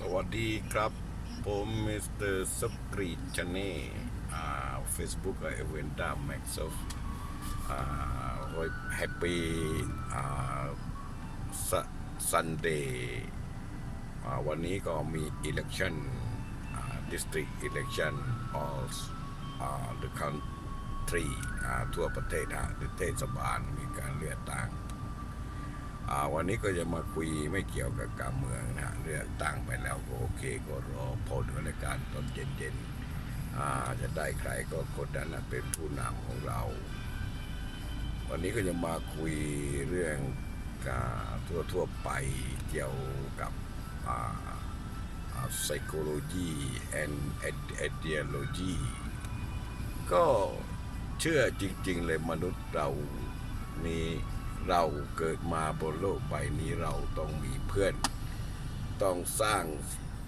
สวัสดีครับ ผมมิสเตอร์สกรีชเน่เฟซบุ๊กเอเวนด้าแม็กซ์อฟแฮปปี้ซันเดย์วันนี้ก็มี election uh, district election all uh, the country ทั่วประเทศฮะเทศบาลมีการเลือกตั้ง วันนี้ก็จะมาคุยไม่เกี่ยวกับการเมืองนะเรื่องตั้งไปแล้วก็โอเคก็รอผลรายการตอนเย็นๆจะได้ใครก็คนนั้นเป็นผู้นำของเรา วันนี้ก็จะมาคุยเรื่องทั่วทั่วไปเกี่ยวกับ psychology and ideology ก็เชื่อจริง ๆ เลยมนุษย์เรามี เราเกิดมาบนโลกใบนี้เราต้องมีเพื่อน ต้องสร้าง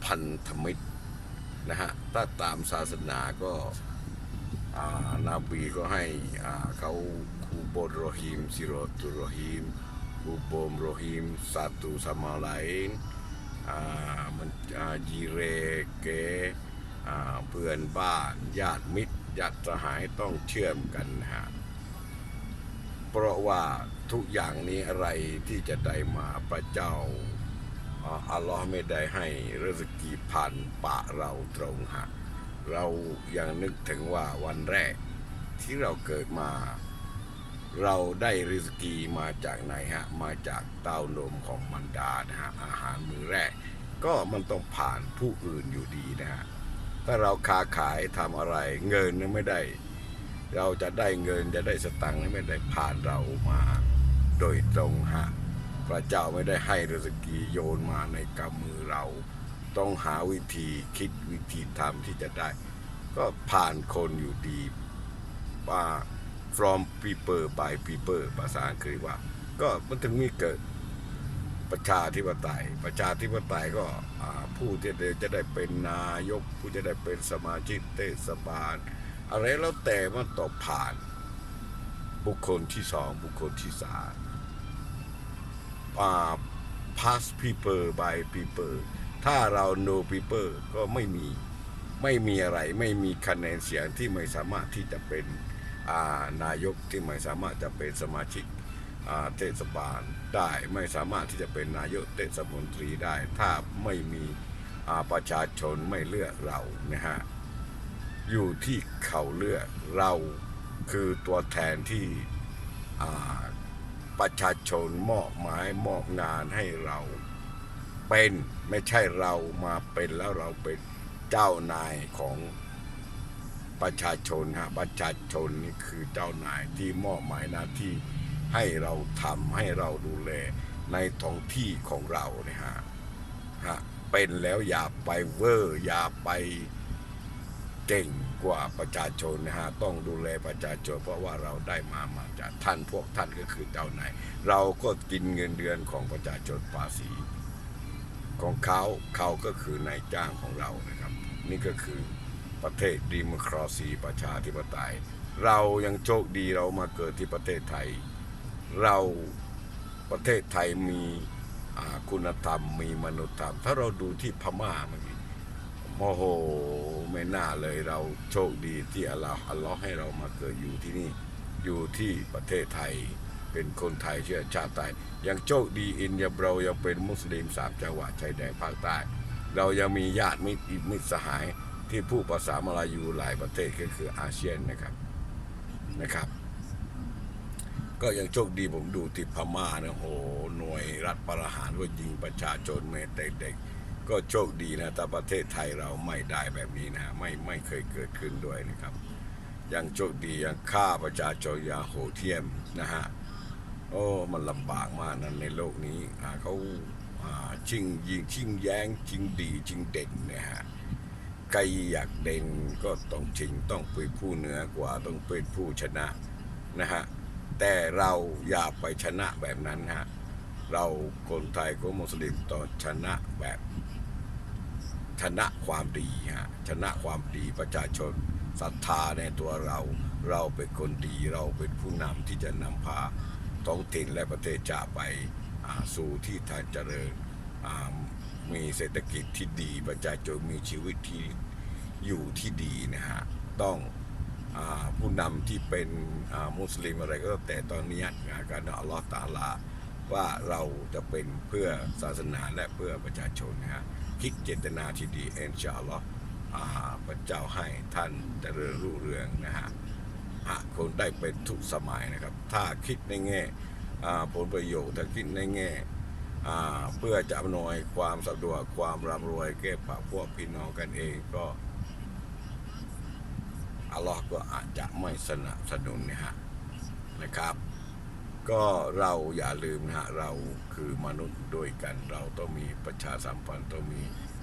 พันธมิตรนะฮะถ้าตามศาสนาก็อ่านาบีก็ให้เขาคูโบโรฮิมซิโรตุโรฮิมคูโบมโรฮิมสาตุสมาลน์อ่ามันจีเรเกเพื่อนบ้านญาติมิตรญาติสหายต้องเชื่อมกันนะฮะ เพราะว่าทุกอย่างนี้อะไรที่จะได้มาพระเจ้าอัลลอฮ์ไม่ได้ให้ริสกีผ่านปะเราตรงฮะเรายังนึกถึงว่าวันแรกที่เราเกิดมา เราได้ริสกีมาจากไหนฮะ มาจากเต้านมของมันดานะฮะอาหารมื้อแรก ก็มันต้องผ่านผู้อื่นอยู่ดีนะฮะถ้าเราค้าขายทำอะไรเงินนั้นไม่ได้ เราจะได้เงินจะได้สตังค์ไม่ได้ผ่านเรามาโดยตรงฮะพระเจ้าไม่ได้ให้รสกีโยนมาในกำมือเรา ต้องหาวิธีคิดวิธีทำที่จะได้ ก็ผ่านคนอยู่ดีว่า from people by people ภาษาอังกฤษว่า ก็มันถึงมีเกิดประชาธิปไตย ประชาธิปไตยก็ผู้ที่จะได้เป็นนายก ผู้จะได้เป็นสมาชิกเทศบาล อะไรแล้วแต่มันต้อผ่าน บุคคลที่สองบุคคลที่สามอ่า pass people by people ถ้าเรา no people ก็ไม่มีไม่มีอะไรไม่มีคะแนนเสียงที่ไม่สามารถที่จะเป็นานายกที่ไม่สามารถจะเป็นสมาชิกเทศบาลได้ไม่สามารถที่จะเป็นนายกเทศมนตรีได้ ถ้าไม่มีประชาชนไม่เลือกเรานะฮะ อยู่ที่เขาเลือกเราคือตัวแทนที่ประชาชนมอบหมายมอบงานให้เราเป็นไม่ใช่เรามาเป็นแล้วเราเป็นเจ้านายของประชาชนฮะประชาชนนี่คือเจ้านายที่มอบหมายหน้าที่ให้เราทำให้เราดูแลในท้องที่ของเราเนี่ยฮะฮะเป็นแล้วอย่าไปเวอร์อย่าไป เก่งกว่าประชาชนนะฮะต้องดูแลประชาชนเพราะว่าเราได้มามาจากท่านพวกท่านก็คือเจ้านายเราก็กินเงินเดือนของประชาชนภาษี ของเขาเขาก็คือนายจ้างของเรานะครับ นี่ก็คือประเทศดิมคราซีประชาธิปไตย เรายังโชคดีเรามาเกิดที่ประเทศไทย เราประเทศไทยมีคุณธรรมมีมนุษยธรรม ถ้าเราดูที่พม่าเมื่อกี้ โอ้โห ไม่น่าเลยเราโชคดีที่อัลลอฮ์อัลลอฮ์ให้เรามาเกิดอยู่ที่นี่ อยู่ที่ประเทศไทย เป็นคนไทยเชื้อชาติไทย ยังโชคดีอินเดียเรายังเป็นมุสลิมสามจังหวัดชายแดนภาคใต้ เรายังมีญาติมิตรมิตรสหายที่ผู้ภาษามลายูหลายประเทศก็คืออาเซียนนะครับนะครับ ก็ยังโชคดีผมดูที่พม่านะโหหน่วยรัฐประหารว่ายิงประชาชนแม้แต่เด็ก ก็โชคดีนะแต่ประเทศไทยเราไม่ได้แบบนี้นะไม่ไม่เคยเกิดขึ้นด้วยนะครับ ยังโชคดียังฆ่าประชาชนอย่างโหดเที่ยมนะฮะโอ้มันลำบากมากนั้นในโลกนี้เขาชิงยิงชิงแย้งชิงดีชิงเด่นนะฮะใครอยากเด่นก็ต้องชิงต้องเป็นผู้เหนือกว่าต้องเป็นผู้ชนะนะฮะแต่เราอย่าไปชนะแบบนั้นฮะเราคนไทยก็มุสลิมต้องชนะแบบ ชนะความดีฮะชนะความดีประชาชนศรัทธาในตัวเรา เราเป็นคนดีเราเป็นผู้นำที่จะนำพาท้องถิ่นและประเทศชาติไปสู่ที่ทางเจริญมีเศรษฐกิจที่ดีประชาชนมีชีวิตที่อยู่ที่ดีนะฮะต้องอผู้นำที่เป็นมุสลิมอะไรก็แต่ตอนนี้การอัลลอฮฺตาลาว่าเราจะเป็นเพื่อศาสนาและเพื่อประชาชนนะฮะ คิดเจตนาที่ดีเอนชาอัลลอฮ์อ่าพระเจ้าให้ท่านเจริญรุ่งเรืองนะฮะหากคนได้เป็นทุกสมัยนะครับ ถ้าคิดในแง่ผลประโยชน์ถ้าคิดในแง่เพื่อจะอำนวยความสะดวกความร่ำรวยแก่ปากพวกพี่น้องกันเองก็อัลลอฮ์ก็อาจจะไม่สนับสนุนนะฮะนะครับ ก็เราอย่าลืมนะฮะเราคือมนุษย์ด้วยกันเราต้องมีประชาสัมพันธ์ต้องมี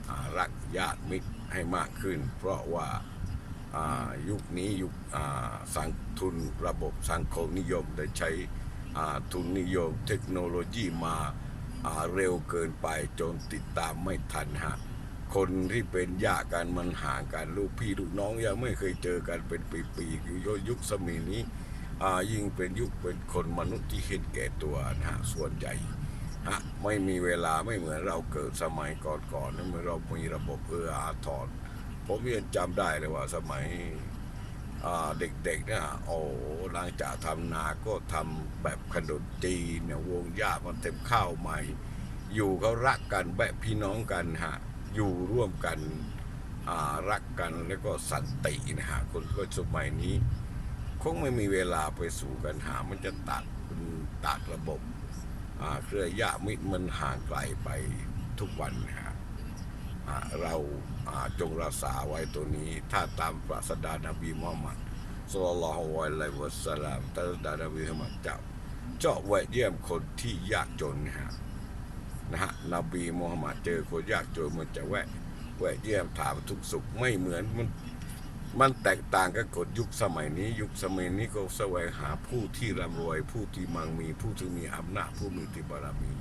อารักญาติมิตรให้มากขึ้น เพราะว่ายุคนี้ยุคสังทุนระบบสังคมนิยมได้ใช้ทุนนิยมเทคโนโลยีมาาเร็วเกินไปจนติดตามไม่ทันฮะคนที่เป็นญาติกันมันห่างกันลูกพี่ลูกน้องยังไม่เคยเจอกันเป็นปีๆอยู่ยุคสมัยนี้ ยิ่งเป็นยุคเป็นคนมนุษย์ที่เห็นแก่ตัวนะฮะส่วนใหญ่ฮะไม่มีเวลาไม่เหมือนเราเกิดสมัยก่อนๆนะเมื่อเรามีระบบเอื้ออาทรผมยังจำได้เลยว่าสมัยเด็กๆเนี่ยโอ้หลังจากทำนาก็ทำแบบขนมจีนเนี่ยวงญามันเต็มข้าวใหม่ อยู่เขารักกันแบบพี่น้องกันฮะอยู่ร่วมกันรักกันแล้วก็สันตินะฮะคนก็สมัยนี้ คงไม่มีเวลาไปสู่กันหา มันจะตัดตัดระบบอ่าเครือญาติมิตรมันห่างไกลไปทุกวันนะฮะเราจงรักษาไว้ตัวนี้ ถ้าตามพระสดานบีมุฮัมมัดสุลลัลฮุอะลัยวะสัลลัมตาสดานบีมุฮัมมัดเจ้าเจาะแวะเยี่ยมคนที่ยากจนนะฮะนะฮะนบีมุฮัมมัดเจอคนยากจนมันจะแวะแวะเยี่ยมถามทุกสุขไม่เหมือนมัน มันแตกต่างกับกฎยุคสมัยนี้ ยุคสมัยนี้ก็แสวงหาผู้ที่ร่ำรวย ผู้ที่มั่งมี ผู้ที่มีอำนาจผู้มีอิทธิบารมี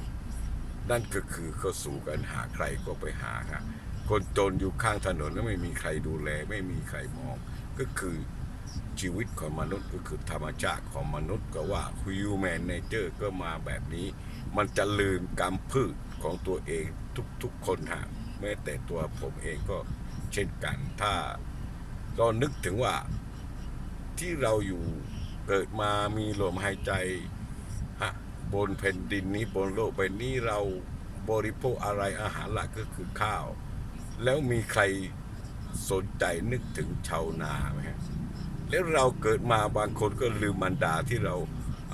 นั่นก็คือเขาสู่กันหาใครก็ไปหาฮะคนจนอยู่ข้างถนนแล้วไม่มีใครดูแล ไม่มีใครมอง ก็คือชีวิตของมนุษย์ก็คือธรรมชาติของมนุษย์ก็ว่า human nature ก็มาแบบนี้ มันจะลืมกรรมพืชของตัวเองทุกๆคนฮะแม้แต่ตัวผมเองก็เช่นกันถ้า ก็นึกถึงว่าที่เราอยู่เกิดมามีลมหายใจฮะบนแผ่นดินนี้บนโลกใบนี้เราบริโภคอะไรอาหารหลักก็คือข้าว แล้วมีใครสนใจนึกถึงชาวนาไหมฮะแล้วเราเกิดมาบางคนก็ลืมมันดาที่เรา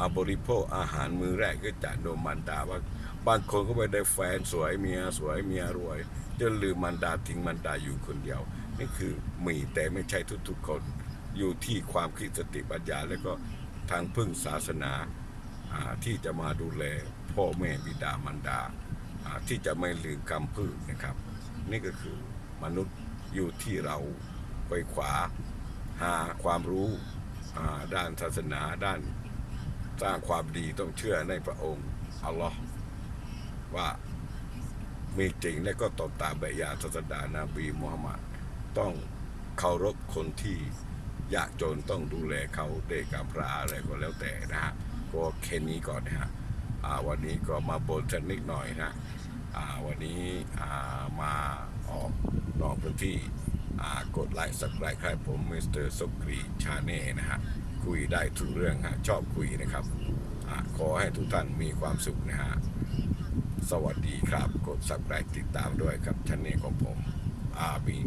าบริโภคอาหารมือแรกก็จากโดนมันดาว่าบางคนก็ไปได้แฟนสวยเมียสวยเมียรวยจนลืมมันดาทิ้งมันดาอยู่คนเดียว นี่คือมีแต่ไม่ใช่ทุกๆคนอยู่ที่ความคิดสติปัญญา แล้วก็ทางพึ่งศาสนาที่จะมาดูแลพ่อแม่บิดามารดา ที่จะไม่ลืมคำพึ่งนะครับ นี่ก็คือมนุษย์อยู่ที่เราไปขวาหาความรู้ด้านศาสนาด้านสร้างความดีต้องเชื่อในพระองค์อัลลอฮ์ว่ามีจริงและก็ตรงตามแบบยาศาสดานาบีมุฮัมมัด ต้องเคารพคนที่ยากจนต้องดูแลเขาเด็กกำพร้าอะไรก็แล้วแต่นะฮะก็แค่นี้ก่อนนะฮะวันนี้ก็มาบนสักนิดหน่อยนะวันนี้มาออกนอกพื้นที่กดไลค์สักไลค์ครผมมิสเตอร์สกรีชาเน่นะฮะคุยได้ทุกเรื่องฮะชอบคุยนะครับอขอให้ทุกท่านมีความสุขนะฮะสวัสดีครับ กด subscribe ติดตามด้วยครับช anel ของผมอาบิน